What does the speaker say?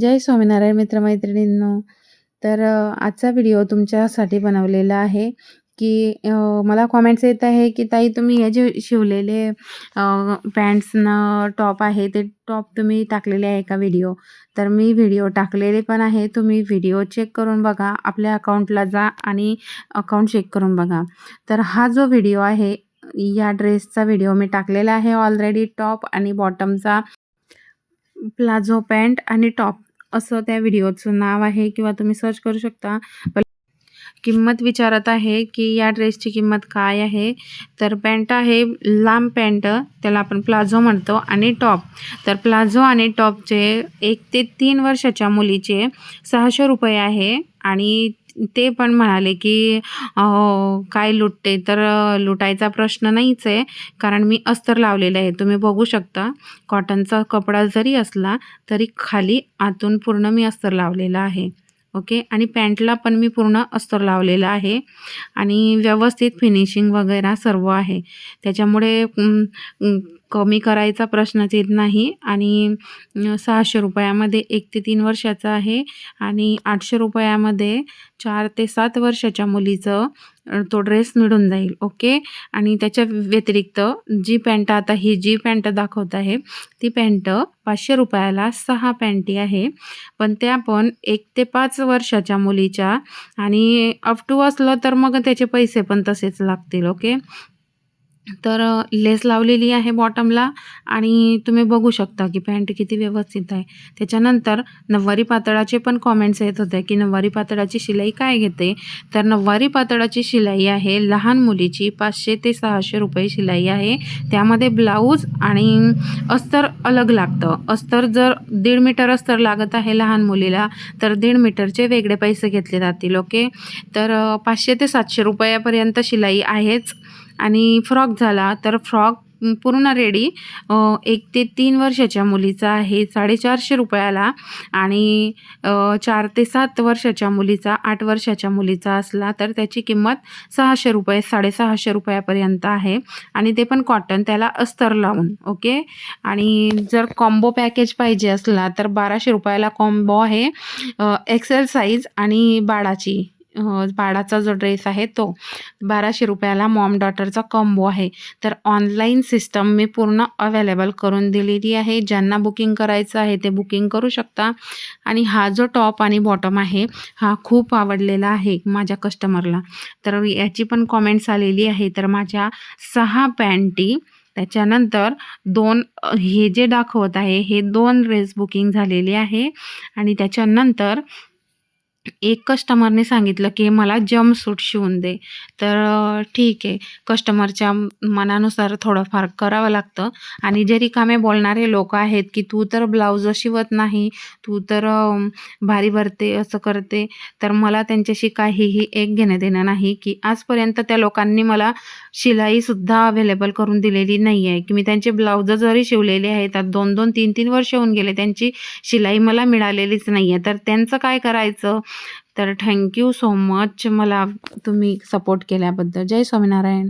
जय स्वामीनारायण मित्रमैत्रिणींनो. तर आजचा व्हिडिओ तुमच्यासाठी बनवलेला आहे की मला कॉमेंट्स येत आहे की ताई तुम्ही हे जे शिवलेले पॅन्ट्सनं टॉप आहे ते टॉप तुम्ही टाकलेले आहे का व्हिडिओ तर मी व्हिडिओ टाकलेले पण आहे. तुम्ही व्हिडिओ चेक करून बघा आपल्या अकाउंटला जा आणि अकाउंट चेक करून बघा. तर हा जो व्हिडिओ आहे या ड्रेसचा व्हिडिओ मी टाकलेला आहे ऑलरेडी टॉप आणि बॉटमचा प्लाझो पॅन्ट आणि टॉप असं त्या व्हिडिओचं नाव आहे किंवा तुम्ही सर्च करू शकता. किंमत विचारत आहे की या ड्रेसची किंमत काय आहे? तर पॅन्ट आहे लांब पॅन्ट त्याला आपण प्लाझो म्हणतो आणि टॉप. तर प्लाझो आणि टॉपचे एक ते तीन वर्षाच्या मुलीचे सहाशे रुपये आहे आणि ते पण म्हणाले की अहो, काय लुटते? तर लुटायचा प्रश्न नाहीच आहे. कारण मी अस्तर लावलेलं आहे. तुम्ही बघू शकता कॉटनचा कपडा जरी असला तरी खाली आतून पूर्ण मी अस्तर लावलेलं आहे. ओके? आणि पॅन्टला पण मी पूर्ण अस्तर लावलेलं आहे. आणि व्यवस्थित फिनिशिंग वगैरे सर्व आहे. त्याच्यामुळे कमी करायचा प्रश्नच येत नाही. आणि सहाशे रुपयामध्ये एक ते तीन वर्षाचं आहे. आणि आठशे रुपयामध्ये चार ते सात वर्षाच्या मुलीचं तो ड्रेस मिळून जाईल. ओके? आणि त्याच्या व्यतिरिक्त जी पॅन्ट आता ही जी पॅन्ट दाखवत आहे ती पॅन्ट पाचशे रुपयाला सहा पॅन्टी आहे. पण त्या पण एक ते पाच वर्षाच्या मुलीच्या आणि अप टू असलं तर मग त्याचे पैसे पण तसेच लागतील. ओके? तर लेस लावलेली आहे बॉटमला आणि तुम्ही बघू शकता की पॅन्ट किती व्यवस्थित आहे. त्याच्यानंतर नव्वारी पातळाचे पण कॉमेंट्स येत होते की नव्वारी पातळाची शिलाई काय घेते? तर नव्वारी पातळाची शिलाई आहे लहान मुलीची पाचशे ते सहाशे रुपये शिलाई आहे. त्यामध्ये ब्लाऊज आणि अस्तर अलग लागतं. अस्तर जर दीड मीटर अस्तर लागत आहे लहान मुलीला तर दीड मीटरचे वेगळे पैसे घेतले जातील ओके? तर पाचशे ते सातशे रुपयापर्यंत शिलाई आहेच. आणि फ्रॉक झाला तर फ्रॉक पूर्ण रेडी. एक ते तीन वर्षाच्या मुलीचा आहे साडेचारशे रुपयाला. आणि चार ते सात वर्षाच्या मुलीचा आठ वर्षाच्या मुलीचा असला तर त्याची किंमत सहाशे रुपये साडेसहाशे रुपयापर्यंत आहे. आणि ते पण कॉटन त्याला अस्तर लावून ओके? आणि जर कॉम्बो पॅकेज पाहिजे असला तर बाराशे रुपयाला कॉम्बो आहे एक्सेल साईज आणि बाळाची. बाळाचा जो ड्रेस आहे तो बाराशे रुपयाला मॉम डॉटरचा कॉम्बो आहे. तर ऑनलाईन सिस्टम मी पूर्ण अवेलेबल करून दिलेली आहे. ज्यांना बुकिंग करायचं आहे ते बुकिंग करू शकता. आणि हा जो टॉप आणि बॉटम आहे हा खूप आवडलेला आहे माझ्या कस्टमरला तर याची पण कॉमेंट्स आलेली आहे. तर माझ्या सहा पॅन्टी त्याच्यानंतर दोन हे जे दाखवत आहे हे दोन ड्रेस बुकिंग झालेले आहे. आणि त्याच्यानंतर एक कस्टमरने सांगितलं की मला जम्पसूट शिवून दे. तर ठीक आहे. कस्टमरच्या मनानुसार थोडंफार करावं लागतं. आणि जे रिकामे बोलणारे लोक आहेत की तू तर ब्लाऊज शिवत नाही. तू तर भारी भरते असं करते. तर मला त्यांच्याशी काहीही एक घेणं देणं नाही की आजपर्यंत त्या लोकांनी मला शिलाईसुद्धा अवेलेबल करून दिलेली नाही आहे की मी त्यांचे ब्लाऊज जरी शिवलेले आहेत त्यात दोन दोन तीन तीन वर्ष होऊन गेले त्यांची शिलाई मला मिळालेलीच नाही आहे तर त्यांचं काय करायचं? तर थँक्यू सो मच. मला तुम्ही सपोर्ट केल्याबद्दल. जय स्वामीनारायण.